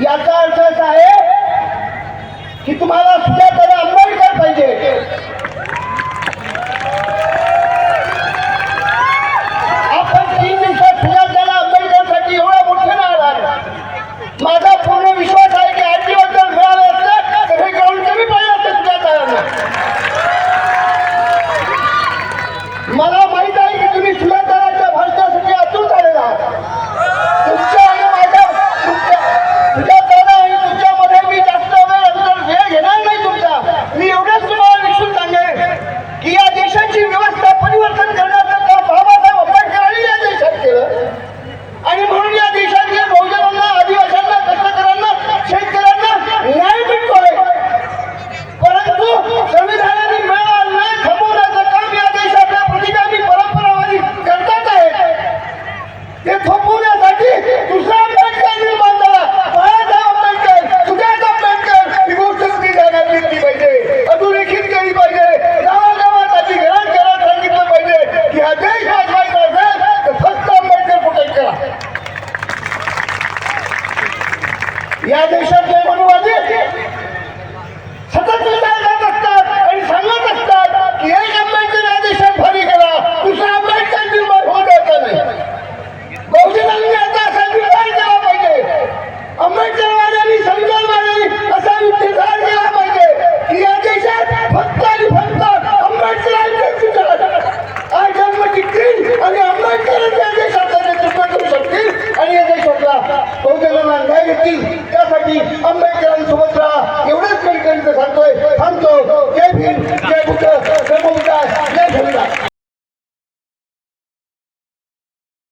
याचा अर्थ असा आहे की तुम्हाला या देशातले आंबेडकरांना न्याय देतील त्यासाठी आंबेडकर